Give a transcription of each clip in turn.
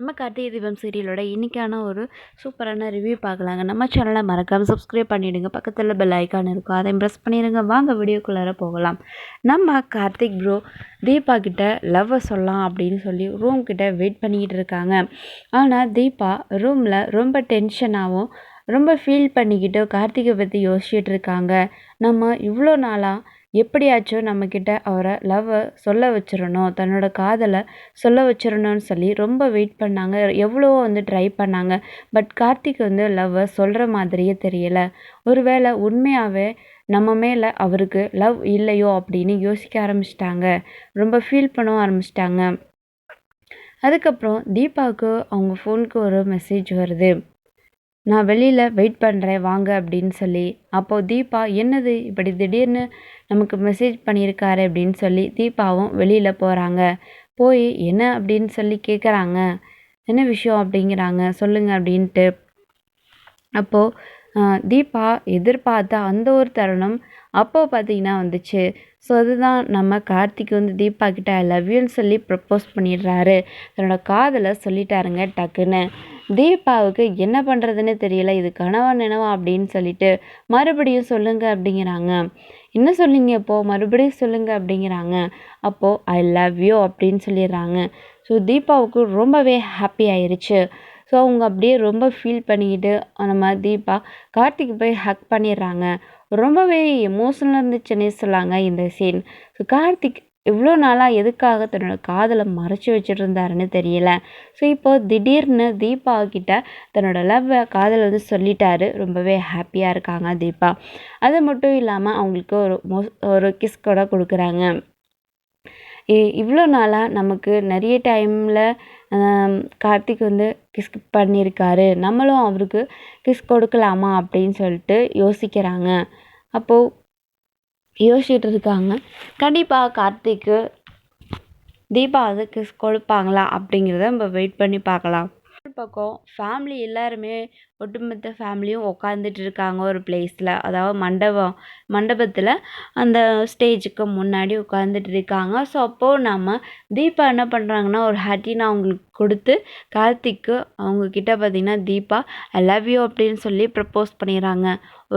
நம்ம கார்த்திகை தீபம் சீரியலோட இன்றைக்கான ஒரு சூப்பரான ரிவ்யூ பார்க்கலாங்க. நம்ம சேனலை மறக்காமல் சப்ஸ்கிரைப் பண்ணிவிடுங்க பக்கத்தில் பெல் ஐக்கான் இருக்கும். அதை ப்ரெஸ் பண்ணிடுங்க வாங்க வீடியோக்குள்ளார போகலாம். நம்ம கார்த்திக் ப்ரோ தீபா கிட்ட லவ்வை சொல்லலாம் அப்படின்னு சொல்லி ரூம் கிட்ட வெயிட் பண்ணிக்கிட்டு இருக்காங்க. ஆனால் தீபா ரூமில் ரொம்ப டென்ஷனாகவும் ரொம்ப ஃபீல் பண்ணிக்கிட்டு கார்த்திகை பற்றி யோசிச்சுட்டு இருக்காங்க. நம்ம இவ்வளோ நாளாக எப்படியாச்சும் நம்மக்கிட்ட அவரை லவ்வை சொல்ல வச்சிடணும் தன்னோட காதலை சொல்ல வச்சிடணும்னு சொல்லி ரொம்ப வெயிட் பண்ணாங்க. எவ்வளவோ வந்து ட்ரை பண்ணாங்க. பட் கார்த்திக் வந்து லவ்வை சொல்கிற மாதிரியே தெரியலை. ஒருவேளை உண்மையாகவே நம்ம மேலே அவருக்கு லவ் இல்லையோ அப்படின்னு யோசிக்க ஆரம்பிச்சிட்டாங்க. ரொம்ப ஃபீல் பண்ண ஆரம்பிச்சிட்டாங்க. அதுக்கப்புறம் தீபாவுக்கு அவங்க ஃபோனுக்கு ஒரு மெசேஜ் வருது. நான் வெளியில் வெயிட் பண்ணுறேன் வாங்க அப்படின்னு சொல்லி. அப்போது தீபா என்னது இப்படி திடீர்னு நமக்கு மெசேஜ் பண்ணியிருக்காரு அப்படின்னு சொல்லி தீபாவும் வெளியில் போகிறாங்க போய் என்ன அப்படின்னு சொல்லி கேட்குறாங்க என்ன விஷயம் அப்படிங்கிறாங்க சொல்லுங்கள் அப்படின்ட்டு. அப்போது தீபா எதிர்பார்த்த அந்த ஒரு தருணம் அப்போ பார்த்தீங்கன்னா வந்துச்சு. ஸோ அதுதான் நம்ம கார்த்திக் வந்து தீபா கிட்ட ஐ லவ் யூன்னு சொல்லி ப்ரப்போஸ் பண்ணிடுறாரு. தன்னோட காதலை சொல்லிட்டாருங்க டக்குன்னு. தீபாவுக்கு என்ன பண்ணுறதுன்னு தெரியல இது கனவா நினவா அப்படின்னு சொல்லிட்டு மறுபடியும் சொல்லுங்க அப்படிங்கிறாங்க. என்ன சொல்லிங்க இப்போது மறுபடியும் சொல்லுங்க அப்படிங்கிறாங்க. அப்போது ஐ லவ் யூ அப்படின்னு சொல்லிடுறாங்க. ஸோ தீபாவுக்கு ரொம்பவே ஹாப்பி ஆயிடுச்சு ஸோ அவங்க அப்படியே ரொம்ப ஃபீல் பண்ணிக்கிட்டு அந்த மாதிரி தீபா கார்த்திக் போய் ஹக் பண்ணிடுறாங்க. ரொம்பவே எமோஷனலாக இருந்துச்சுன்னே சொல்லாங்க இந்த சீன் ஸோ கார்த்திக் இவ்வளோ நாளாக எதுக்காக தன்னோட காதலை மறைச்சி வச்சுட்டு இருந்தாருன்னு தெரியல. ஸோ இப்போது திடீர்னு தீபா கிட்ட தன்னோட லவ் காதல் வந்து சொல்லிட்டாரு. ரொம்பவே ஹாப்பியாக இருக்காங்க தீபா. அது மட்டும் இல்லாமல் அவங்களுக்கு ஒரு மொ ஒரு கிஸ் கூட கொடுக்குறாங்க. இவ்வளோ நாளாக நமக்கு நிறைய டைமில் கார்த்திக் வந்து கிஸ் பண்ணியிருக்காரு நம்மளும் அவருக்கு கிஸ் கொடுக்கலாமா அப்படின்னு சொல்லிட்டு யோசிக்கிறாங்க. அப்போது யோசிச்சுட்டு இருக்காங்க. கண்டிப்பாக கார்த்திக்கு தீபா அதுக்கு கிஸ் கொடுப்பாங்களா அப்படிங்கிறத நம்ம வெயிட் பண்ணி பார்க்கலாம். ஒரு பக்கம் ஃபேமிலி எல்லாருமே ஒட்டுமொத்த ஃபேமிலியும் உட்காந்துட்டு இருக்காங்க ஒரு பிளேஸில் அதாவது மண்டபம் மண்டபத்தில் அந்த ஸ்டேஜுக்கு முன்னாடி உட்காந்துட்டு இருக்காங்க ஸோ அப்போது நம்ம தீபா என்ன பண்ணுறாங்கன்னா ஒரு ஹட்டினா அவங்களுக்கு கொடுத்து கார்த்திக்கு அவங்கக்கிட்ட பார்த்திங்கன்னா தீபா ஐ லவ் யூ அப்படின்னு சொல்லி ப்ரப்போஸ் பண்ணிடுறாங்க.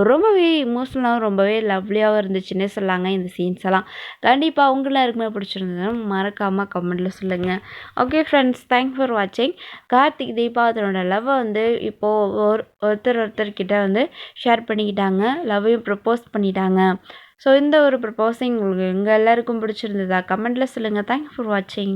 ரொம்பவே இமோஷ்னலாகவும் ரொம்பவே லவ்லியாகவும் இருந்துச்சுன்னே சொல்லாங்க இந்த சீன்ஸ் எல்லாம். கண்டிப்பாக அவங்கள யாருக்குமே பிடிச்சிருந்ததுன்னா மறக்காமல் கமெண்ட்டில் சொல்லுங்கள் ஓகே ஃப்ரெண்ட்ஸ் தேங்க்ஸ் ஃபார் வாட்சிங் கார்த்திக் தீபா அதனோட லவ்வை வந்து இப்போது ஒரு ஒருத்தர் ஒருத்தர்கிட்ட வந்து ஷேர் பண்ணிக்கிட்டாங்க லவ்வையும் ப்ரப்போஸ் பண்ணிட்டாங்க. ஸோ இந்த ஒரு ப்ரப்போஸிங் உங்களுக்கு எங்கள் எல்லாருக்கும் பிடிச்சிருந்ததா? கமெண்ட்டில் சொல்லுங்கள் தேங்க்ஸ் ஃபார் வாட்சிங்